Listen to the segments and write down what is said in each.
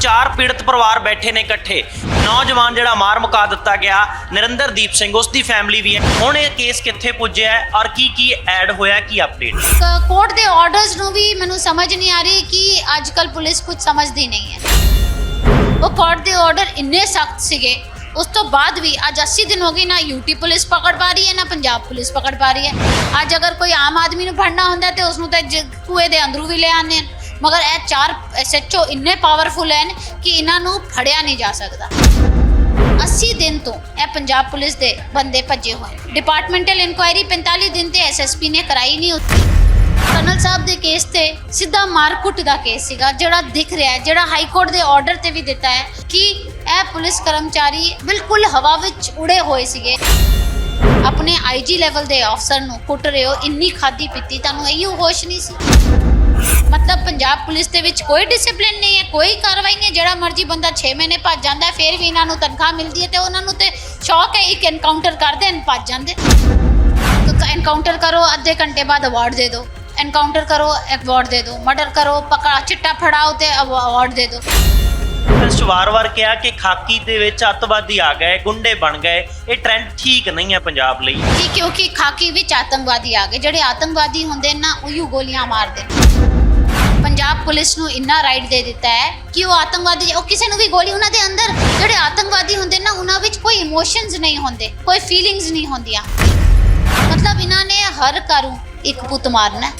ਚਾਰ ਪੀੜਤ ਪਰਿਵਾਰ ਬੈਠੇ ਨੇ ਇਕੱਠੇ। ਨੌਜਵਾਨ ਜਿਹੜਾ ਮਾਰ ਮੁਕਾ ਦਿੱਤਾ ਗਿਆ, ਨਰਿੰਦਰਦੀਪ ਸਿੰਘ ਉਸ ਦੀ ਫੈਮਿਲੀ ਵੀ ਹੈ। ਹੁਣ ਇਹ ਕੇਸ ਕਿੱਥੇ ਪੁੱਜਿਆ ਹੈ ਔਰ ਕੀ ਕੀ ਐਡ ਹੋਇਆ, ਕੀ ਅਪਡੇਟ ਕੋਰਟ ਦੇ ਆਰਡਰਸ ਨੂੰ ਵੀ ਮੈਨੂੰ ਸਮਝ ਨਹੀਂ ਆ ਰਹੀ ਕਿ ਅੱਜ ਕੱਲ ਪੁਲਿਸ ਕੁਝ ਸਮਝਦੀ ਨਹੀਂ ਹੈ। ਉਹ ਕੋਰਟ ਦੇ ਆਰਡਰ ਇੰਨੇ ਸਖਤ ਸੀਗੇ। ਉਸ ਤੋਂ ਬਾਅਦ ਵੀ ਅੱਜ 80 ਦਿਨ ਹੋ ਗਏ ਨਾ ਯੂਟੀ ਪੁਲਿਸ ਪਕੜ ਪਾ ਰਹੀ ਹੈ, ਨਾ ਪੰਜਾਬ ਪੁਲਿਸ ਪਕੜ ਪਾ ਰਹੀ ਹੈ। ਅੱਜ ਅਗਰ ਕੋਈ ਆਮ ਆਦਮੀ ਨੂੰ ਫੜਨਾ ਹੁੰਦਾ ਤੇ ਉਸ ਨੂੰ ਤਾਂ ਜ- ਕੂਏ ਦੇ ਅੰਦਰੋਂ ਵੀ ਲੈ ਆਉਂਦੇ ਨੇ ਮਗਰ ਇਹ ਚਾਰ ਐਸਐਚਓ ਇੰਨੇ ਪਾਵਰਫੁਲ ਹਨ ਕਿ ਇਹਨਾਂ ਨੂੰ ਫੜਿਆ ਨਹੀਂ ਜਾ ਸਕਦਾ। 80 ਦਿਨ ਤੋਂ ਇਹ ਪੰਜਾਬ ਪੁਲਿਸ ਦੇ ਬੰਦੇ ਭੱਜੇ ਹੋਏ ਡਿਪਾਰਟਮੈਂਟਲ ਇਨਕੁਆਇਰੀ 45 ਦਿਨ ਤੇ ਐਸਐਸਪੀ ਨੇ ਕਰਾਈ ਨਹੀਂ ਉੱਥੇ ਕਰਨਲ ਸਾਹਿਬ ਦੇ ਕੇਸ ਤੇ ਸਿੱਧਾ ਮਾਰਕੁੱਟ ਦਾ ਕੇਸ ਸੀਗਾ, ਜਿਹੜਾ ਦਿਖ ਰਿਹਾ ਹੈ, ਜਿਹੜਾ ਹਾਈ ਕੋਰਟ ਦੇ ਆਰਡਰ ਤੇ ਵੀ ਦਿੱਤਾ ਹੈ ਕਿ ਇਹ ਪੁਲਿਸ ਕਰਮਚਾਰੀ ਬਿਲਕੁਲ ਹਵਾ ਵਿੱਚ ਉੜੇ ਹੋਏ ਸੀਗੇ। ਆਪਣੇ ਆਈਜੀ ਲੈਵਲ ਦੇ ਅਫਸਰ ਨੂੰ ਕੁੱਟ ਰਹੇ ਹੋ, ਇੰਨੀ ਖਾਦੀ ਪੀਤੀ, ਤੁਹਾਨੂੰ ਇਹੀ ਹੋਸ਼ ਨਹੀਂ ਸੀ? ਮਤਲਬ ਪੰਜਾਬ ਪੁਲਿਸ ਦੇ ਵਿੱਚ ਕੋਈ ਡਿਸਪਲਿਨ ਨਹੀਂ ਹੈ ਕੋਈ ਕਾਰਵਾਈ ਨਹੀਂ ਹੈ। ਜਿਹੜਾ ਮਰਜ਼ੀ ਬੰਦਾ 6 ਮਹੀਨੇ ਭੱਜ ਜਾਂਦਾ ਹੈ, ਫਿਰ ਵੀ ਇਹਨਾਂ ਨੂੰ ਤਨਖਾਹ ਮਿਲਦੀ ਹੈ ਤੇ ਉਹਨਾਂ ਨੂੰ ਤੇ ਸ਼ੌਕ ਹੈ ਇੱਕ ਐਨਕਾਊਂਟਰ ਕਰਦੇ ਹਨ ਭੱਜ ਜਾਂਦੇ। ਐਨਕਾਊਂਟਰ ਕਰੋ ਅੱਧੇ ਘੰਟੇ ਬਾਅਦ ਅਵਾਰਡ ਦੇ ਦਿਓ। ਐਨਕਾਊਂਟਰ ਕਰੋ ਅਵਾਰਡ ਦੇ ਦਿਓ। ਮਰਡਰ ਕਰੋ ਪਕੜਾ ਚਿੱਟਾ ਫੜਾਓ ਤੇ ਅਵਾਰਡ ਦੇ ਦਿਓ। ਇਸ ਵਾਰ-ਵਾਰ ਕਿਹਾ ਕਿ ਖਾਕੀ ਦੇ ਵਿੱਚ ਅੱਤਵਾਦੀ ਆ ਗਏ ਗੁੰਡੇ ਬਣ ਗਏ। ਇਹ ਟ੍ਰੈਂਡ ਠੀਕ ਨਹੀਂ ਹੈ ਪੰਜਾਬ ਲਈ। ਕਿ ਕਿਉਂਕਿ ਖਾਕੀ ਵਿੱਚ ਆਤੰਕਵਾਦੀ ਆ ਗਏ। ਜਿਹੜੇ ਆਤੰਕਵਾਦੀ ਹੁੰਦੇ ਨੇ ਨਾ ਉਹੀ ਗੋਲੀਆਂ ਮਾਰਦੇ ਨੇ। ਪੰਜਾਬ ਪੁਲਿਸ ਨੂੰ ਇੰਨਾ ਰਾਈਟ ਦੇ ਦਿੱਤਾ ਹੈ ਕਿ ਉਹ ਆਤੰਕਵਾਦੀ ਉਹ ਕਿਸੇ ਨੂੰ ਵੀ ਗੋਲੀ, ਉਹਨਾਂ ਦੇ ਅੰਦਰ ਜਿਹੜੇ ਆਤੰਕਵਾਦੀ ਹੁੰਦੇ ਨਾ, ਉਹਨਾਂ ਵਿੱਚ ਕੋਈ ਇਮੋਸ਼ਨਸ ਨਹੀਂ ਹੁੰਦੇ, ਕੋਈ ਫੀਲਿੰਗਸ ਨਹੀਂ ਹੁੰਦੀਆਂ। ਮਤਲਬ ਇਹਨਾਂ ਨੇ ਹਰ ਘਰੋਂ ਇੱਕ ਪੁੱਤ ਮਾਰਨਾ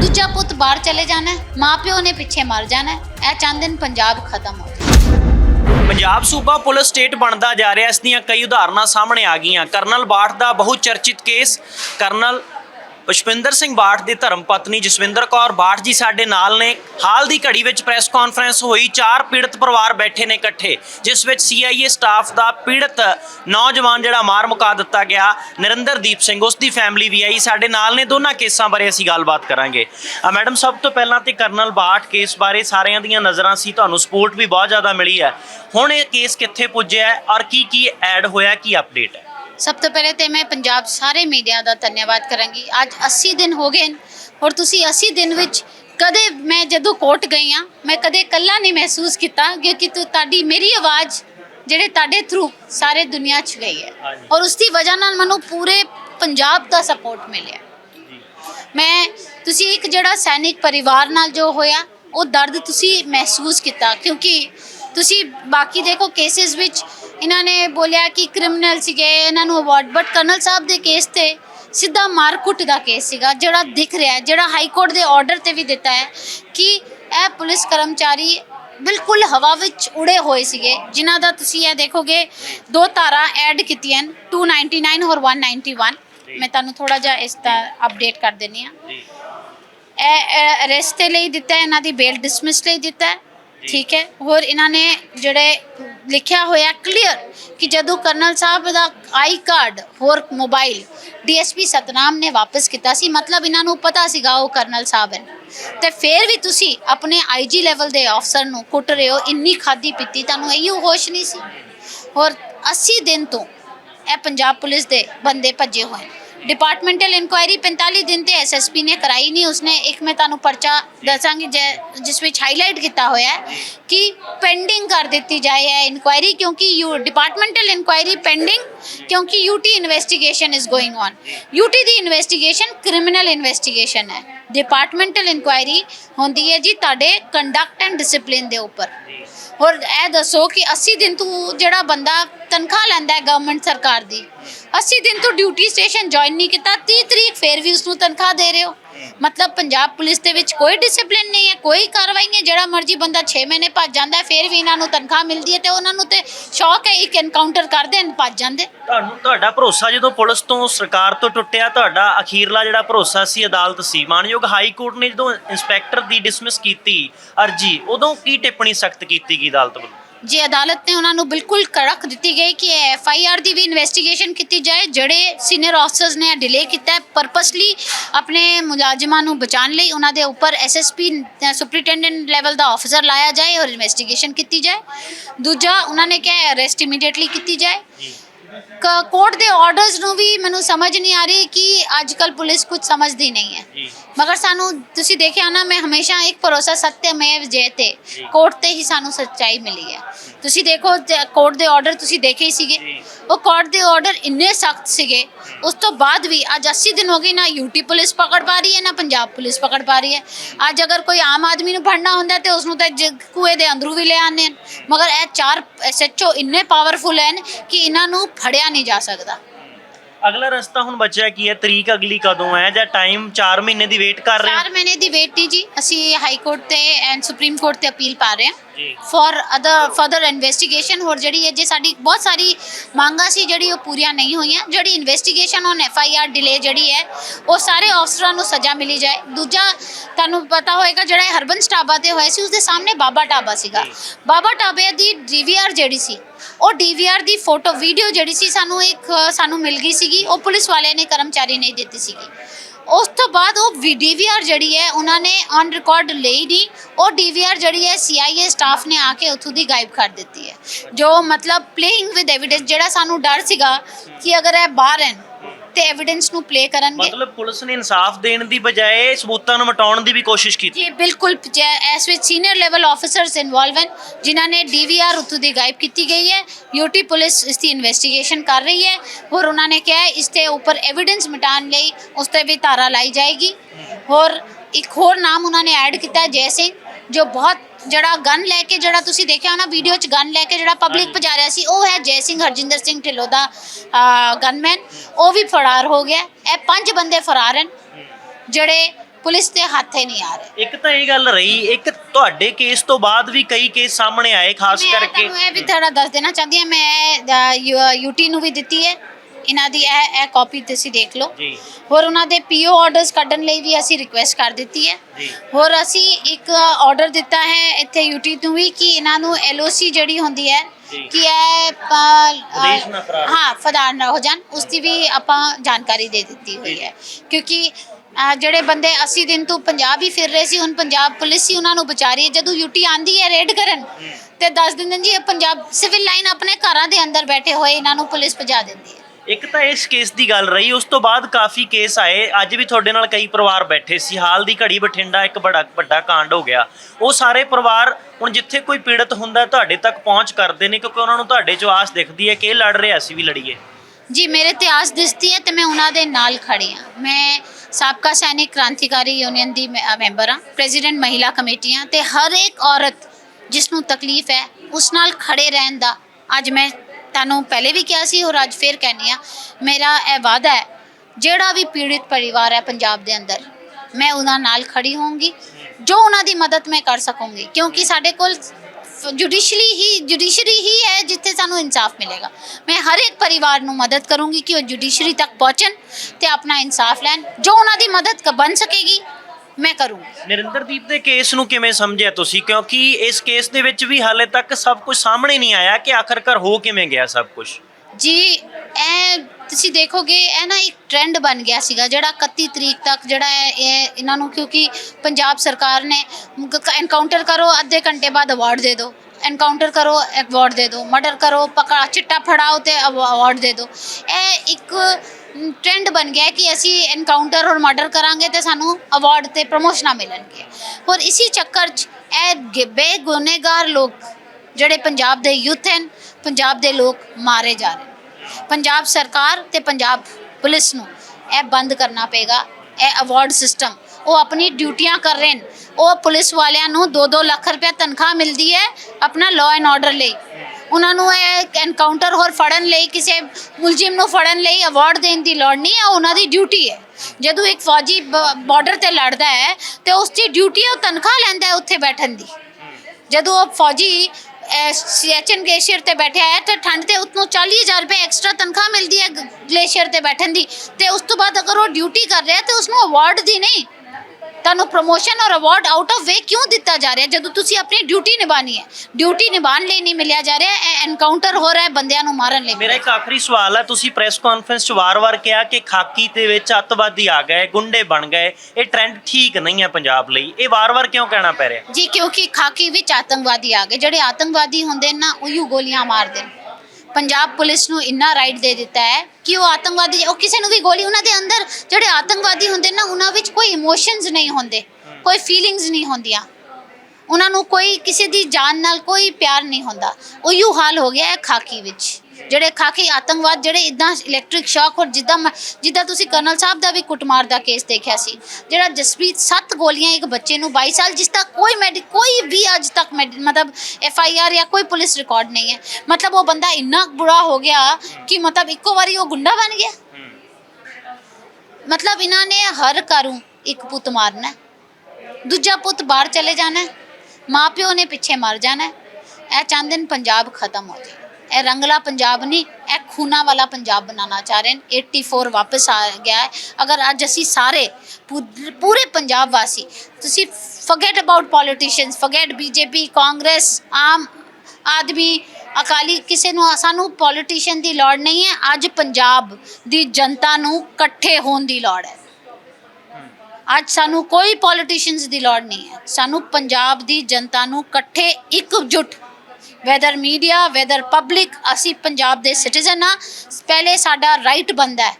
ਦੂਜਾ ਪੁੱਤ ਬਾਹਰ ਚਲੇ ਜਾਣਾ ਮਾਪਿਓ ਨੇ ਪਿੱਛੇ ਮਰ ਜਾਣਾ ਹੈ। ਇਹ ਚਾਹੁੰਦੇ ਨੇ ਪੰਜਾਬ ਖਤਮ ਹੋ ਪੰਜਾਬ ਸੂਬਾ ਪੁਲਿਸ ਸਟੇਟ ਬਣਦਾ ਜਾ ਰਿਹਾ, ਇਸ ਦੀਆਂ ਕਈ ਉਦਾਹਰਨਾਂ ਸਾਹਮਣੇ ਆ ਗਈਆਂ। ਕਰਨਲ ਬਾਠ ਦਾ ਬਹੁ ਚਰਚਿਤ ਕੇਸ, ਕਰਨਲ ਪੁਸ਼ਪਿੰਦਰ ਸਿੰਘ ਬਾਠ ਦੀ ਧਰਮ ਪਤਨੀ ਜਸਵਿੰਦਰ ਕੌਰ ਬਾਠ ਜੀ ਸਾਡੇ ਨਾਲ ਨੇ। ਹਾਲ ਦੀ ਘੜੀ ਵਿੱਚ ਪ੍ਰੈਸ ਕਾਨਫਰੰਸ ਹੋਈ, ਚਾਰ ਪੀੜਤ ਪਰਿਵਾਰ ਬੈਠੇ ਨੇ ਇਕੱਠੇ, ਜਿਸ ਵਿੱਚ ਸੀਆਈਏ ਸਟਾਫ ਦਾ ਪੀੜਤ ਨੌਜਵਾਨ ਜਿਹੜਾ ਮਾਰ ਮੁਕਾ ਦਿੱਤਾ ਗਿਆ। ਨਰਿੰਦਰਦੀਪ ਸਿੰਘ, ਉਸ ਦੀ ਫੈਮਿਲੀ ਵੀ ਆਈ। ਸਾਡੇ ਨਾਲ ਨੇ, ਦੋਨਾਂ ਕੇਸਾਂ ਬਾਰੇ ਅਸੀਂ ਗੱਲਬਾਤ ਕਰਾਂਗੇ। ਆ ਮੈਡਮ, ਸਭ ਤੋਂ ਪਹਿਲਾਂ ਤੇ ਕਰਨਲ ਬਾਠ ਕੇਸ ਬਾਰੇ ਸਾਰਿਆਂ ਦੀਆਂ ਨਜ਼ਰਾਂ ਸੀ, ਤੁਹਾਨੂੰ ਸਪੋਰਟ ਵੀ ਬਹੁਤ ਜ਼ਿਆਦਾ ਮਿਲੀ ਹੈ। ਹੁਣ ਇਹ ਕੇਸ ਕਿੱਥੇ ਪੁੱਜਿਆ ਔਰ ਕੀ ਕੀ ਐਡ ਹੋਇਆ, ਕੀ ਅਪਡੇਟ ਹੈ? ਸਭ ਤੋਂ ਪਹਿਲੇ ਤੇ ਮੈਂ ਪੰਜਾਬ ਸਾਰੇ ਮੀਡੀਆ ਦਾ ਧੰਨਵਾਦ ਕਰਾਂਗੀ। ਅੱਜ 80 ਦਿਨ ਹੋ ਗਏ ਨੇ। ਔਰ ਤੁਸੀਂ 80 ਦਿਨ ਵਿੱਚ ਕਦੇ ਮੈਂ ਜਦੋਂ ਕੋਰਟ ਗਈ ਆ ਮੈਂ ਕਦੇ ਇਕੱਲਾ ਨਹੀਂ ਮਹਿਸੂਸ ਕੀਤਾ ਕਿਉਂਕਿ ਤੁ- ਤੁਹਾਡੀ ਮੇਰੀ ਆਵਾਜ਼ ਜਿਹੜੇ ਤੁਹਾਡੇ ਥਰੂ ਸਾਰੇ ਦੁਨੀਆ 'ਚ ਗਈ ਹੈ। ਹਾਂਜੀ। ਔਰ ਉਸ ਦੀ ਵਜ੍ਹਾ ਨਾਲ ਮੈਨੂੰ ਪੂਰੇ ਪੰਜਾਬ ਦਾ ਸਪੋਰਟ ਮਿਲਿਆ। ਮੈਂ ਤੁਸੀਂ ਇੱਕ ਜਿਹੜਾ ਸੈਨਿਕ ਪਰਿਵਾਰ ਨਾਲ ਜੋ ਹੋਇਆ ਉਹ ਦਰਦ ਤੁਸੀਂ ਮਹਿਸੂਸ ਕੀਤਾ ਕਿਉਂਕਿ ਤੁਸੀਂ ਬਾਕੀ ਦੇਖੋ ਕੇਸਿਸ ਵਿੱਚ ਇਹਨਾਂ ਨੇ ਬੋਲਿਆ ਕਿ ਕ੍ਰਿਮੀਨਲ ਸੀਗੇ ਇਹਨਾਂ ਨੂੰ ਅਵਾਰਡ ਬਟ ਕਰਨਲ ਸਾਹਿਬ ਦੇ ਕੇਸ ਤੇ ਸਿੱਧਾ ਮਾਰਕੁੱਟ ਦਾ ਕੇਸ ਸੀਗਾ ਜਿਹੜਾ ਦਿਖ ਰਿਹਾ ਹੈ ਜਿਹੜਾ ਹਾਈ ਕੋਰਟ ਦੇ ਆਰਡਰ ਤੇ ਵੀ ਦਿੱਤਾ ਹੈ ਕਿ ਇਹ ਪੁਲਿਸ ਕਰਮਚਾਰੀ ਬਿਲਕੁਲ ਹਵਾ ਵਿੱਚ ਉੜੇ ਹੋਏ ਸੀਗੇ ਜਿਨ੍ਹਾਂ ਦਾ ਤੁਸੀਂ ਇਹ ਦੇਖੋਗੇ ਦੋ ਧਾਰਾ ਐਡ ਕੀਤੀਆਂ ਨੇ, 299 ਔਰ 191 ਮੈਂ ਤੁਹਾਨੂੰ ਥੋੜਾ ਜਿਹਾ ਇਸ ਦਾ ਅਪਡੇਟ ਕਰ ਦਿੰਨੀ ਆ ਜੀ। ਇਹ ਅਰੈਸਟ ਤੇ ਲਈ ਦਿੱਤਾ ਇਹਨਾਂ ਦੀ ਬੇਲ ਡਿਸਮਿਸ ਲਈ ਦਿੱਤਾ ਠੀਕ ਹੈ। ਹੋਰ ਇਹਨਾਂ ਨੇ ਜਿਹੜੇ ਲਿਖਿਆ ਹੋਇਆ ਕਲੀਅਰ ਕਿ ਜਦੋਂ ਕਰਨਲ ਸਾਹਿਬ ਦਾ ਆਈ ਕਾਰਡ ਹੋਰ ਮੋਬਾਈਲ ਡੀਐਸਪੀ ਸਤਨਾਮ ਨੇ ਵਾਪਸ ਕੀਤਾ ਸੀ, ਮਤਲਬ ਇਹਨਾਂ ਨੂੰ ਪਤਾ ਸੀਗਾ ਉਹ ਕਰਨਲ ਸਾਹਿਬ ਹੈ ਤੇ ਫਿਰ ਵੀ ਤੁਸੀਂ ਆਪਣੇ ਆਈਜੀ ਲੈਵਲ ਦੇ ਅਫਸਰ ਨੂੰ ਕੁੱਟ ਰਹੇ ਹੋ, ਇੰਨੀ ਖਾਦੀ ਪੀਤੀ, ਤੁਹਾਨੂੰ ਇਹੋ ਹੋਸ਼ ਨਹੀਂ ਸੀ? ਹੋਰ 80 ਦਿਨ ਤੋਂ ਇਹ ਪੰਜਾਬ ਪੁਲਿਸ ਦੇ ਬੰਦੇ ਭੱਜੇ ਹੋਏ ਡਿਪਾਰਟਮੈਂਟਲ ਇਨਕੁਆਇਰੀ 45 ਦਿਨ ਤੇ ਐਸਐਸਪੀ ਨੇ ਕਰਾਈ ਨਹੀਂ, ਉਸਨੇ ਇੱਕ ਮੈਂ ਤੁਹਾਨੂੰ ਪਰਚਾ ਦੱਸਾਂਗੀ ਜਿਸ ਵਿੱਚ ਹਾਈਲਾਈਟ ਕੀਤਾ ਹੋਇਆ ਹੈ ਕਿ ਪੈਂਡਿੰਗ ਕਰ ਦਿੱਤੀ ਜਾਏ ਹੈ ਇਨਕੁਆਇਰੀ ਕਿਉਂਕਿ ਯੂ ਡਿਪਾਰਟਮੈਂਟਲ ਇਨਕੁਆਇਰੀ ਪੈਂਡਿੰਗ ਕਿਉਂਕਿ UT investigation is going on UT the investigation criminal investigation ਹੈ। ਡਿਪਾਰਟਮੈਂਟਲ ਇਨਕੁਆਇਰੀ ਹੁੰਦੀ ਹੈ ਜੀ ਤੁਹਾਡੇ ਕੰਡਕਟ ਐਂਡ ਡਿਸਪਲਿਨ ਦੇ ਉੱਪਰ। ਹੋਰ ਇਹ ਦੱਸੋ ਕਿ 80 ਦਿਨ ਤੋਂ ਜਿਹੜਾ ਬੰਦਾ ਤਨਖਾਹ ਲੈਂਦਾ ਹੈ ਗਵਰਨਮੈਂਟ ਸਰਕਾਰ ਦੀ 80 ਦਿਨ ਤੋਂ ਡਿਊਟੀ ਸਟੇਸ਼ਨ ਜੁਆਇਨ ਨਹੀਂ ਕੀਤਾ 30 ਤਰੀਕ ਫੇਰ ਵੀ ਉਸ ਨੂੰ ਤਨਖਾਹ ਦੇ ਰਹੇ ਹੋ। ਮਤਲਬ ਪੰਜਾਬ ਪੁਲਿਸ ਦੇ ਵਿੱਚ ਕੋਈ ਡਿਸਪਲਿਨ ਨਹੀਂ ਹੈ, ਕੋਈ ਕਾਰਵਾਈ ਨਹੀਂ ਜਿਹੜਾ ਮਰਜ਼ੀ ਬੰਦਾ 6 ਮਹੀਨੇ ਭੱਜ ਜਾਂਦਾ ਹੈ, ਫੇਰ ਵੀ ਇਹਨਾਂ ਨੂੰ ਤਨਖਾਹ ਮਿਲਦੀ ਹੈ ਤੇ ਉਹਨਾਂ ਨੂੰ ਤੇ ਸ਼ੌਕ ਹੈ ਇੱਕ ਐਨਕਾਊਂਟਰ ਕਰਦੇ ਹਨ, ਭੱਜ ਜਾਂਦੇ। ਤੁਹਾਨੂੰ ਤੁਹਾਡਾ ਭਰੋਸਾ ਜਦੋਂ ਪੁਲਿਸ ਤੋਂ ਸਰਕਾਰ ਤੋਂ ਟੁੱਟਿਆ, ਤੁਹਾਡਾ ਅਖੀਰਲਾ ਜਿਹੜਾ ਭਰੋਸਾ ਸੀ, ਅਦਾਲਤ ਸੀ, ਮਾਨਯੋਗ ਹਾਈ ਕੋਰਟ ਨੇ ਜਦੋਂ ਇੰਸਪੈਕਟਰ ਦੀ ਡਿਸਮਿਸ ਕੀਤੀ ਅਰਜੀ, ਉਦੋਂ ਕੀ ਟਿੱਪਣੀ ਸਖਤ ਕੀਤੀ ਗਈ ਅਦਾਲਤ ਵੱਲੋਂ? ਜੇ ਅਦਾਲਤ ਨੇ ਉਹਨਾਂ ਨੂੰ ਬਿਲਕੁਲ ਕੜਕ ਦਿੱਤੀ ਗਈ ਕਿ ਐਫ ਆਈ ਆਰ ਦੀ ਵੀ ਇਨਵੈਸਟੀਗੇਸ਼ਨ ਕੀਤੀ ਜਾਏ, ਜਿਹੜੇ ਸੀਨੀਅਰ ਆਫਸਰਸ ਨੇ ਡਿਲੇ ਕੀਤਾ ਪਰਪਸਲੀ ਆਪਣੇ ਮੁਲਾਜ਼ਮਾਂ ਨੂੰ ਬਚਾਉਣ ਲਈ, ਉਹਨਾਂ ਦੇ ਉੱਪਰ S S P superintendent level ਦਾ ਆਫੀਸਰ ਲਾਇਆ ਜਾਏ ਔਰ ਇਨਵੈਸਟੀਗੇਸ਼ਨ ਕੀਤੀ ਜਾਏ। ਦੂਜਾ, ਉਹਨਾਂ ਨੇ ਕਿਹਾ ਅਰੈਸਟ ਇਮੀਡੀਏਟਲੀ ਕੀਤੀ ਜਾਏ। ਕੋਰਟ ਦੇ ਆਰਡਰਸ ਨੂੰ ਵੀ ਮੈਨੂੰ ਸਮਝ ਨਹੀਂ ਆ ਰਹੀ ਕਿ ਅੱਜ ਕੱਲ ਪੁਲਿਸ ਕੁਝ ਸਮਝਦੀ ਨਹੀਂ ਹੈ ਮਗਰ ਸਾਨੂੰ ਤੁਸੀਂ ਦੇਖਿਆ ਨਾ ਮੈਂ ਹਮੇਸ਼ਾ ਇੱਕ ਭਰੋਸਾ ਸਤਿਅਮੇਵ ਜਯਤੇ ਜੀ। ਕੋਰਟ ਤੇ ਹੀ ਸਾਨੂੰ ਸੱਚਾਈ ਮਿਲੀ ਹੈ ਤੁਸੀਂ ਦੇਖੋ ਕੋਰਟ ਦੇ ਆਰਡਰ ਤੁਸੀਂ ਦੇਖੇ ਹੀ ਸੀਗੇ। ਉਹ ਕੋਰਟ ਦੇ ਆਰਡਰ ਇੰਨੇ ਸਖਤ ਸੀਗੇ। ਉਸ ਤੋਂ ਬਾਅਦ ਵੀ ਅੱਜ 80 ਦਿਨ ਹੋ ਗਏ ਨਾ ਯੂਟੀ ਪੁਲਿਸ ਪਕੜ ਪਾ ਰਹੀ ਹੈ, ਨਾ ਪੰਜਾਬ ਪੁਲਿਸ ਪਕੜ ਪਾ ਰਹੀ ਹੈ। ਅੱਜ ਅਗਰ ਕੋਈ ਆਮ ਆਦਮੀ ਨੂੰ ਫੜਨਾ ਹੁੰਦਾ ਤੇ ਉਸ ਨੂੰ ਤਾਂ ਜ- ਕੂਏ ਦੇ ਅੰਦਰੋਂ ਵੀ ਲੈ ਆਉਂਦੇ ਹਨ। ਮਗਰ ਇਹ ਚਾਰ ਐਸਐਚਓ ਇੰਨੇ ਪਾਵਰਫੁਲ ਹਨ ਕਿ ਇਹਨਾਂ ਨੂੰ ਫੜਿਆ ਨਹੀਂ ਜਾ ਸਕਦਾ। ਅਗਲਾ ਰਸਤਾ ਹੁਣ ਬਚਿਆ ਕੀ ਹੈ? ਤਰੀਕ ਅਗਲੀ ਕਦੋਂ ਹੈ? ਜਾਂ ਟਾਈਮ 4 ਮਹੀਨੇ ਦੀ ਵੇਟ ਕਰ ਰਹੇ ਹੋ? ਮਹੀਨੇ ਦੀ ਵੇਟ ਨਹੀਂ ਜੀ। ਅਸੀਂ ਹਾਈ ਕੋਰਟ ਤੇ ਐਂਡ ਸੁਪਰੀਮ ਕੋਰਟ ਤੇ ਅਪੀਲ ਪਾ ਰਹੇ ਹਾਂ। ਜੀ। ਫॉर ਅਦਰ ਫਰਦਰ ਇਨਵੈਸਟੀਗੇਸ਼ਨ ਹੋਰ ਜਿਹੜੀ ਹੈ ਜੇ ਸਾਡੀ ਬਹੁਤ ਸਾਰੀ ਮੰਗਾਂ ਸੀ ਜਿਹੜੀ ਉਹ ਪੂਰੀਆਂ ਨਹੀਂ ਹੋਈਆਂ। ਜਿਹੜੀ investigation on F I R delay ਜਿਹੜੀ ਹੈ ਉਹ ਸਾਰੇ ਅਫਸਰਾਂ ਨੂੰ ਸਜ਼ਾ ਮਿਲੀ ਜਾਏ। ਦੂਜਾ ਤੁਹਾਨੂੰ ਪਤਾ ਹੋਏਗਾ ਜਿਹੜਾ ਇਹ ਹਰਬੰਸ ਢਾਬਾ ਤੇ ਹੋਇਆ ਸੀ ਉਸਦੇ ਸਾਹਮਣੇ ਬਾਬਾ ਢਾਬਾ ਸੀਗਾ। ਬਾਬਾ ਢਾਬੇ ਦੀ ਡੀਵੀਆਰ ਜਿਹੜੀ ਸੀ ਉਹ ਡੀਵੀਆਰ ਦੀ ਫੋਟੋ ਵੀਡੀਓ ਜਿਹੜੀ ਸੀ ਸਾਨੂੰ ਇੱਕ, ਸਾਨੂੰ ਮਿਲ ਗਈ ਸੀਗੀ। ਉਹ ਪੁਲਿਸ ਵਾਲਿਆਂ ਨੇ, ਕਰਮਚਾਰੀ ਨੇ ਦਿੱਤੀ ਸੀਗੀ। ਉਸ ਤੋਂ ਬਾਅਦ ਉਹ ਡੀਵੀਆਰ ਜਿਹੜੀ ਹੈ, ਉਹਨਾਂ ਨੇ ਔਨ ਰਿਕਾਰਡ ਲਈ ਨਹੀਂ। ਉਹ ਡੀਵੀਆਰ ਜਿਹੜੀ ਹੈ ਸੀਆਈਏ ਸਟਾਫ ਨੇ ਆ ਕੇ ਉੱਥੋਂ ਦੀ ਗਾਇਬ ਕਰ ਦਿੱਤੀ ਹੈ। ਜੋ ਮਤਲਬ ਪਲੇਇੰਗ ਵਿਦ ਐਵੀਡੈਂਸ ਜਿਹੜਾ ਸਾਨੂੰ ਡਰ ਸੀਗਾ ਕਿ ਅਗਰ ਇਹ ਬਾਹਰ ਹਨ ਤੇ ਐਵੀਡੈਂਸ ਨੂੰ ਪਲੇ ਕਰਨਗੇ। ਮਤਲਬ ਪੁਲਿਸ ਨੇ ਇਨਸਾਫ ਦੇਣ ਦੀ ਬਜਾਏ ਸਬੂਤਾਂ ਨੂੰ ਮਟਾਉਣ ਦੀ ਵੀ ਕੋਸ਼ਿਸ਼ ਕੀਤੀ। ਜੀ ਬਿਲਕੁਲ। ਜੈ- ਇਸ ਵਿੱਚ ਸੀਨੀਅਰ ਲੈਵਲ ਆਫੀਸਰਸ ਇਨਵੋਲਵ ਹਨ ਜਿਨ੍ਹਾਂ ਨੇ ਡੀਵੀਆਰ ਉੱਥੋਂ ਦੀ ਗਾਇਬ ਕੀਤੀ ਗਈ ਹੈ ਯੂਟੀ ਪੁਲਿਸ ਇਸ ਦੀ ਇਨਵੈਸਟੀਗੇਸ਼ਨ ਕਰ ਰਹੀ ਹੈ। ਹੋਰ ਉਹਨਾਂ ਨੇ ਕਿਹਾ ਹੈ ਇਸ ਦੇ ਉੱਪਰ ਐਵੀਡੈਂਸ ਮਿਟਾਉਣ ਲਈ ਉਸ ਤੇ ਵੀ ਧਾਰਾ ਲਾਈ ਜਾਏਗੀ। ਹੋਰ ਇੱਕ ਹੋਰ ਨਾਮ ਉਹਨਾਂ ਨੇ ਐਡ ਕੀਤਾ ਹੈ ਜੈ ਸਿੰਘ ਜੋ ਬਹੁਤ ਜਿਹੜਾ ਗਨ ਲੈ ਕੇ ਜਿਹੜਾ ਤੁਸੀਂ ਦੇਖਿਆ ਹੋਣਾ ਵੀਡੀਓ 'ਚ ਗਨ ਲੈ ਕੇ ਜਿਹੜਾ ਪਬਲਿਕ। ਭਜਾ ਰਿਹਾ ਸੀ ਉਹ ਹੈ ਜੈ ਸਿੰਘ ਹਰਜਿੰਦਰ ਸਿੰਘ ਢਿੱਲੋਂ ਦਾ ਗਨਮੈਨ ਉਹ ਵੀ ਫਰਾਰ ਹੋ ਗਿਆ। ਇਹ ਪੰਜ ਬੰਦੇ ਫਰਾਰ ਹਨ ਜਿਹੜੇ ਪੁਲਿਸ ਦੇ ਹੱਥੇ ਨਹੀਂ ਆ ਰਹੇ। ਇੱਕ ਤਾਂ ਇਹ ਗੱਲ ਰਹੀ ਇੱਕ ਤੁਹਾਡੇ ਕੇਸ ਤੋਂ ਬਾਅਦ ਵੀ ਕਈ ਕੇਸ ਸਾਹਮਣੇ ਆਏ ਖਾਸ ਮੈਂ ਕਰਕੇ ਤੁਹਾਨੂੰ ਇਹ ਵੀ ਥੋੜਾ ਦੱਸ ਦੇਣਾ ਚਾਹੁੰਦੀ ਹਾਂ ਮੈਂ ਯੂਟੀ ਨੂੰ ਵੀ ਦਿੱਤੀ ਹੈ। ਇਹਨਾਂ ਦੀ ਇਹ ਇਹ ਕਾਪੀ ਤੁਸੀਂ ਦੇਖ ਲਓ। ਜੀ। ਹੋਰ ਉਹਨਾਂ ਦੇ ਪੀਓ ਆਰਡਰਸ ਕੱਢਣ ਲਈ ਵੀ ਅਸੀਂ ਰਿਕੁਐਸਟ ਕਰ ਦਿੱਤੀ ਹੈ। ਜੀ। ਹੋਰ ਅਸੀਂ ਇੱਕ ਆਰਡਰ ਦਿੱਤਾ ਹੈ ਇੱਥੇ ਯੂਟੀ ਨੂੰ ਵੀ ਕਿ ਇਹਨਾਂ ਨੂੰ ਐਲਓਸੀ ਜਿਹੜੀ ਹੁੰਦੀ ਹੈ ਜੀ। ਕਿ ਇਹ ਨਾ ਫਰਾਰ ਹੋ। ਹਾਂ ਫਰਾਰ ਨਾ ਹੋ ਜਾਣ। ਉਸ ਦੀ ਵੀ ਆਪਾਂ ਜਾਣਕਾਰੀ ਦੇ ਦਿੱਤੀ ਹੋਈ ਹੈ। ਕਿਉਂਕਿ ਅ, ਜਿਹੜੇ ਬੰਦੇ 80 ਦਿਨ ਤੋਂ ਪੰਜਾਬ ਹੀ ਫਿਰ ਰਹੇ ਸੀ ਹੁਣ ਪੰਜਾਬ ਪੁਲਿਸ ਹੀ ਉਹਨਾਂ ਨੂੰ ਬਚਾ ਰਹੀ ਹੈ। ਜਦੋਂ ਯੂਟੀ ਆਂਦੀ ਹੈ ਰੇਡ ਕਰਨ ਤੇ ਦੱਸ ਦਿੰਦੇ ਨੇ ਜੀ ਇਹ ਪੰਜਾਬ ਸਿਵਲ ਲਾਈਨ ਆਪਣੇ ਘਰਾਂ ਦੇ ਅੰਦਰ ਬੈਠੇ ਹੋਏ ਇਹਨਾਂ ਨੂੰ ਪੁਲਿਸ ਭਜਾ ਦਿੰਦੀ ਹੈ। ਇੱਕ ਤਾਂ ਇਸ ਕੇਸ ਦੀ ਗੱਲ ਰਹੀ, ਉਸ ਤੋਂ ਬਾਅਦ ਕਾਫੀ ਕੇਸ ਆਏ। ਅੱਜ ਵੀ ਤੁਹਾਡੇ ਨਾਲ ਕਈ ਪਰਿਵਾਰ ਬੈਠੇ ਸੀ। ਹਾਲ ਦੀ ਘੜੀ ਬਠਿੰਡਾ ਇੱਕ ਬੜਾ ਵੱਡਾ ਕਾਂਡ ਹੋ ਗਿਆ। ਉਹ ਸਾਰੇ ਪਰਿਵਾਰ ਹੁਣ ਜਿੱਥੇ ਕੋਈ ਪੀੜਤ ਹੁੰਦਾ ਤੁਹਾਡੇ ਤੱਕ ਪਹੁੰਚ ਕਰਦੇ ਨੇ, ਕਿਉਂਕਿ ਉਹਨਾਂ ਨੂੰ ਤੁਹਾਡੇ ਚੋਂ ਆਸ ਦਿਖਦੀ ਹੈ ਕਿ ਇਹ ਲੜ ਰਿਹਾ ਅਸੀਂ ਵੀ ਲੜੀਏ। ਜੀ, ਮੇਰੇ ਤੇ ਆਸ ਦਿਸਦੀ ਹੈ ਤੇ ਮੈਂ ਉਹਨਾਂ ਦੇ ਨਾਲ ਖੜੀ ਹਾਂ। ਮੈਂ ਸਾਬਕਾ ਸੈਨਿਕ ਕ੍ਰਾਂਤੀਕਾਰੀ ਯੂਨੀਅਨ ਦੀ ਮੈਂਬਰ ਹਾਂ। ਪ੍ਰੈਜ਼ੀਡੈਂਟ ਮਹਿਲਾ ਕਮੇਟੀਆਂ ਤੇ ਹਰ ਇੱਕ ਔਰਤ ਜਿਸ ਨੂੰ ਤਕਲੀਫ ਹੈ, ਉਸ ਨਾਲ ਖੜੇ ਰਹਿਣ ਦਾ ਅੱਜ ਮੈਂ ਤੁਹਾਨੂੰ ਪਹਿਲੇ ਵੀ ਕਿਹਾ ਸੀ ਔਰ ਅੱਜ ਫੇਰ ਕਹਿੰਦੀ ਆ ਮੇਰਾ ਇਹ ਵਾਅਦਾ ਹੈ, ਜਿਹੜਾ ਵੀ ਪੀੜਿਤ ਪਰਿਵਾਰ ਹੈ ਪੰਜਾਬ ਦੇ ਅੰਦਰ, ਮੈਂ ਉਹਨਾਂ ਨਾਲ ਖੜੀ ਹੋਵਾਂਗੀ ਜੋ ਉਹਨਾਂ ਦੀ ਮਦਦ ਮੈਂ ਕਰ ਸਕੂੰਗੀ, ਕਿਉਂਕਿ ਸਾਡੇ ਕੋਲ ਜੁਡੀਸ਼ਲੀ ਹੀ, ਜੁਡੀਸ਼ਰੀ ਹੀ ਹੈ ਜਿੱਥੇ ਸਾਨੂੰ ਇਨਸਾਫ ਮਿਲੇਗਾ। ਮੈਂ ਹਰ ਇੱਕ ਪਰਿਵਾਰ ਨੂੰ ਮਦਦ ਕਰੂੰਗੀ ਕਿ ਉਹ ਜੁਡੀਸ਼ਰੀ ਤੱਕ ਪਹੁੰਚਣ ਤੇ ਆਪਣਾ ਇਨਸਾਫ ਲੈਣ, ਜੋ ਉਹਨਾਂ ਦੀ ਮਦਦ ਕ- ਬਣ ਸਕੇਗੀ। ਮੈਂ ਕਰੂੰਗੀ। ਨਰਿੰਦਰਦੀਪ ਦੇ ਕੇਸ ਨੂੰ ਕਿਵੇਂ ਸਮਝਿਆ ਤੁਸੀਂ? ਕਿਉਂਕਿ ਇਸ ਕੇਸ ਦੇ ਵਿੱਚ ਵੀ ਹਾਲੇ ਤੱਕ ਸਭ ਕੁਝ ਸਾਹਮਣੇ ਨਹੀਂ ਆਇਆ ਕਿ ਆਖਰਕਾਰ ਹੋ ਕਿਵੇਂ ਗਿਆ ਸਭ ਕੁਝ। ਜੀ ਇਹ ਤੁਸੀਂ ਦੇਖੋਗੇ ਇਹ ਨਾ ਇੱਕ ਟ੍ਰੈਂਡ ਬਣ ਗਿਆ ਸੀਗਾ ਜਿਹੜਾ 31 ਤਰੀਕ ਤੱਕ ਜਿਹੜਾ ਹੈ ਇਹ ਇਹਨਾਂ ਨੂੰ ਕਿਉਂਕਿ ਪੰਜਾਬ ਸਰਕਾਰ ਨੇ ਐਨਕਾਊਂਟਰ ਕਰੋ ਅੱਧੇ ਘੰਟੇ ਬਾਅਦ ਅਵਾਰਡ ਦੇ ਦਿਓ। ਐਨਕਾਊਂਟਰ ਕਰੋ ਅਵਾਰਡ ਦੇ ਦਿਓ। ਮਰਡਰ ਕਰੋ ਪਕੜਾ ਚਿੱਟਾ ਫੜਾਓ ਤੇ ਅਵਾਰਡ ਦੇ ਦਿਓ। ਇਹ ਇੱਕ ਟ੍ਰੈਂਡ ਬਣ ਗਿਆ ਹੈ ਕਿ ਅਸੀਂ ਐਨਕਾਊਂਟਰ ਔਰ ਮਰਡਰ ਕਰਾਂਗੇ ਤੇ ਸਾਨੂੰ ਅਵਾਰਡ ਤੇ ਪ੍ਰਮੋਸ਼ਨਾਂ ਮਿਲਣਗੇ। ਔਰ ਇਸੇ ਚੱਕਰ 'ਚ ਇਹ ਗੇ- ਬੇਗੁਨੇਗਾਰ ਲੋਕ ਜਿਹੜੇ ਪੰਜਾਬ ਦੇ ਯੂਥ ਹਨ, ਪੰਜਾਬ ਦੇ ਲੋਕ ਮਾਰੇ ਜਾ ਰਹੇ ਨੇ। ਪੰਜਾਬ ਸਰਕਾਰ ਤੇ ਪੰਜਾਬ ਪੁਲਿਸ ਨੂੰ ਇਹ ਬੰਦ ਕਰਨਾ ਪਏਗਾ। ਇਹ ਅਵਾਰਡ ਸਿਸਟਮ ਉਹ ਆਪਣੀ ਡਿਊਟੀਆਂ ਕਰ ਰਹੇ ਨੇ। ਉਹ ਪੁਲਿਸ ਵਾਲਿਆਂ ਨੂੰ 2-2 ਲੱਖ ਰੁਪਏ ਤਨਖਾਹ ਮਿਲਦੀ ਹੈ ਆਪਣਾ ਲਾਅ ਐਂਡ ਆਰਡਰ ਲਈ। ਉਹਨਾਂ ਨੂੰ ਇਹ ਐਨਕਾਊਂਟਰ ਹੋਰ ਫੜਨ ਲਈ, ਕਿਸੇ ਮੁਲਜ਼ਮ ਨੂੰ ਫੜਨ ਲਈ ਅਵਾਰਡ ਦੇਣ ਦੀ ਲੋੜ ਨਹੀਂ ਹੈ, ਉਹਨਾਂ ਦੀ ਡਿਊਟੀ ਹੈ। ਜਦੋਂ ਇੱਕ ਫੌਜੀ ਬਾਰਡਰ ਤੇ ਲੜਦਾ ਹੈ, ਤੇ ਉਸ ਦੀ ਡਿਊਟੀ ਉਹ ਤਨਖਾਹ ਲੈਂਦਾ ਹੈ ਉੱਥੇ ਬੈਠਣ ਦੀ। ਜਦੋਂ ਉਹ ਫੌਜੀ ਸਿਆਚਨ ਗਲੇਸ਼ੀਅਰ ਤੇ ਬੈਠਿਆ ਹੈ, ਤਾਂ ਠੰਡ ਤੇ ਉਤਨੂੰ 40000 ਰੁਪਏ ਐਕਸਟਰਾ ਤਨਖਾਹ ਮਿਲਦੀ ਹੈ ਗਲੇਸ਼ੀਅਰ ਤੇ ਬੈਠਣ ਦੀ। ਤੇ ਉਸ ਤੋਂ ਬਾਅਦ ਅਗਰ ਉਹ ਡਿਊਟੀ ਕਰ ਰਿਹਾ ਤੇ ਉਸ ਨੂੰ ਅਵਾਰਡ ਦੀ ਨਹੀਂ। ਤੁਹਾਨੂੰ ਪ੍ਰੋਮੋਸ਼ਨ ਔਰ ਅਵਾਰਡ ਆਊਟ ਆਫ ਵੇ ਕਿਉਂ ਦਿੱਤਾ ਜਾ ਰਿਹਾ? ਜਦੋਂ ਤੁਸੀਂ ਆਪਣੀ ਡਿਊਟੀ ਨਿਭਾਣੀ ਹੈ ਡਿਊਟੀ ਨਿਭਾਉਣ ਲਈ ਨਹੀਂ ਮਿਲਿਆ ਜਾ ਰਿਹਾ ਇਹ ਐਨਕਾਊਂਟਰ ਹੋ ਰਿਹਾ ਹੈ ਬੰਦਿਆਂ ਨੂੰ ਮਾਰਨ ਲਈ। ਮੇਰਾ ਇੱਕ ਆਖਰੀ ਸਵਾਲ ਹੈ ਤੁਸੀਂ ਪ੍ਰੈਸ ਕਾਨਫਰੰਸ 'ਚ ਵਾਰ-ਵਾਰ ਕਿਹਾ ਕਿ ਖਾਕੀ ਦੇ ਵਿੱਚ ਅੱਤਵਾਦੀ ਆ ਗਏ ਗੁੰਡੇ ਬਣ ਗਏ ਇਹ ਟ੍ਰੈਂਡ ਠੀਕ ਨਹੀਂ ਹੈ ਪੰਜਾਬ ਲਈ। ਇਹ ਵਾਰ-ਵਾਰ ਕਿਉਂ ਕਹਿਣਾ ਪੈ ਰਿਹਾ? ਜੀ ਕਿਉਂਕਿ ਖਾਕੀ ਵਿੱਚ ਆਤੰਕਵਾਦੀ ਆ ਗਏ। ਜਿਹੜੇ ਆਤੰਕਵਾਦੀ ਹੁੰਦੇ ਨੇ ਨਾ ਉਹੀ ਗੋਲੀਆਂ ਮਾਰਦੇ ਨੇ। ਪੰਜਾਬ ਪੁਲਿਸ ਨੂੰ ਇੰਨਾ ਰਾਈਟ ਦੇ ਦਿੱਤਾ ਹੈ ਕਿ ਉਹ ਆਤੰਕਵਾਦੀ ਉਹ ਕਿਸੇ ਨੂੰ ਵੀ ਗੋਲੀ, ਉਹਨਾਂ ਦੇ ਅੰਦਰ ਜਿਹੜੇ ਆਤੰਕਵਾਦੀ ਹੁੰਦੇ ਨਾ, ਉਹਨਾਂ ਵਿੱਚ ਕੋਈ ਇਮੋਸ਼ਨਸ ਨਹੀਂ ਹੁੰਦੇ, ਕੋਈ ਫੀਲਿੰਗਸ ਨਹੀਂ ਹੁੰਦੀਆਂ। ਉਹਨਾਂ ਨੂੰ ਕੋਈ ਕਿਸੇ ਦੀ ਜਾਨ ਨਾਲ ਕੋਈ ਪਿਆਰ ਨਹੀਂ ਹੁੰਦਾ। ਉਹੀਓ ਹਾਲ ਹੋ ਗਿਆ ਹੈ ਖਾਕੀ ਵਿੱਚ। ਜਿਹੜੇ ਖਾਕੀ ਆਤੰਕਵਾਦ, ਜਿਹੜੇ ਇਦਾਂ ਇਲੈਕਟ੍ਰਿਕ ਸ਼ੌਕ ਔਰ ਜਿੱਦਾਂ ਮ- ਜਿੱਦਾਂ ਤੁਸੀਂ ਕਰਨਲ ਸਾਹਿਬ ਦਾ ਵੀ ਕੁੱਟਮਾਰ ਦਾ ਕੇਸ ਦੇਖਿਆ ਸੀ, ਜਿਹੜਾ ਜਸਪ੍ਰੀਤ ਸੱਤ ਗੋਲੀਆਂ ਇੱਕ ਬੱਚੇ ਨੂੰ 22 ਸਾਲ, ਜਿਸ ਦਾ ਕੋਈ ਮੈਡੀ ਕੋਈ ਵੀ ਅੱਜ ਤੱਕ ਮੈਡੀ- ਮਤਲਬ ਐਫ ਆਈ ਆਰ ਜਾਂ ਕੋਈ ਪੁਲਿਸ ਰਿਕਾਰਡ ਨਹੀਂ ਹੈ। ਮਤਲਬ ਉਹ ਬੰਦਾ ਇੰਨਾ ਬੁਰਾ ਹੋ ਗਿਆ ਕਿ ਮਤਲਬ ਇੱਕੋ ਵਾਰੀ ਉਹ ਗੁੰਡਾ ਬਣ ਗਿਆ। ਮਤਲਬ ਇਹਨਾਂ ਨੇ ਹਰ ਘਰੋਂ ਇੱਕ ਪੁੱਤ ਮਾਰਨਾ ਦੂਜਾ ਪੁੱਤ ਬਾਹਰ ਚਲੇ ਜਾਣਾ ਹੈ। ਮਾਂ ਪਿਓ ਨੇ ਪਿੱਛੇ ਮਰ ਜਾਣਾ ਇਹ ਚਾਹੁੰਦੇ ਨੇ ਪੰਜਾਬ ਖਤਮ ਹੋ ਜਾਏ। ਇਹ ਰੰਗਲਾ ਪੰਜਾਬ ਨਹੀਂ, ਇਹ ਖੂਨਾ ਵਾਲਾ ਪੰਜਾਬ ਬਣਾਉਣਾ ਚਾਹ ਰਹੇ ਨੇ। 84 ਵਾਪਸ ਆ ਗਿਆ ਹੈ। ਅਗਰ ਅੱਜ ਅਸੀਂ ਸਾਰੇ ਪੂ- ਪੂਰੇ ਪੰਜਾਬ ਵਾਸੀ, ਤੁਸੀਂ forget about politicians forget BJP Congress, Aam Aadmi, Akali, ਕਿਸੇ ਨੂੰ, ਸਾਨੂੰ ਪੋਲੀਟੀਸ਼ੀਅਨ ਦੀ ਲੋੜ ਨਹੀਂ ਹੈ। ਅੱਜ ਪੰਜਾਬ ਦੀ ਜਨਤਾ ਨੂੰ ਇਕੱਠੇ ਹੋਣ ਦੀ ਲੋੜ ਹੈ। ਅੱਜ ਸਾਨੂੰ ਕੋਈ ਪੋਲੀਟੀਸ਼ੀਅਨਸ ਦੀ ਲੋੜ ਨਹੀਂ ਹੈ। ਸਾਨੂੰ ਪੰਜਾਬ ਦੀ ਜਨਤਾ ਨੂੰ ਇਕੱਠੇ ਇਕਜੁੱਟ ਵੈਦਰ ਮੀਡੀਆ ਵੈਦਰ ਪਬਲਿਕ ਅਸੀਂ ਪੰਜਾਬ ਦੇ ਸਿਟੀਜ਼ਨ ਆ ਪਹਿਲੇ ਸਾਡਾ ਰਾਈਟ ਬੰਦਾ ਹੈ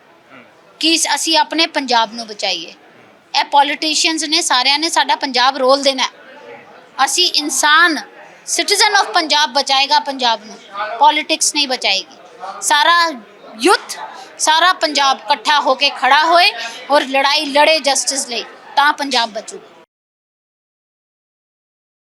ਕਿ ਅਸੀਂ ਆਪਣੇ ਪੰਜਾਬ ਨੂੰ ਬਚਾਈਏ। ਇਹ ਪੋਲੀਟੀਸ਼ੀਅਨਸ ਨੇ, ਸਾਰਿਆਂ ਨੇ ਸਾਡਾ ਪੰਜਾਬ ਰੋਲ ਦੇਣਾ ਅਸੀਂ ਇਨਸਾਨ ਸਿਟੀਜ਼ਨ ਆਫ ਪੰਜਾਬ ਬਚਾਏਗਾ ਪੰਜਾਬ ਨੂੰ। ਪੋਲਿਟਿਕਸ ਨਹੀਂ ਬਚਾਏਗੀ। ਸਾਰਾ ਯੁੱਥ, ਸਾਰਾ ਪੰਜਾਬ ਇਕੱਠਾ ਹੋ ਕੇ ਖੜਾ ਹੋਏ ਔਰ ਲੜਾਈ ਲੜੇ ਜਸਟਿਸ ਲਈ, ਤਾਂ ਪੰਜਾਬ ਬਚੂਗਾ।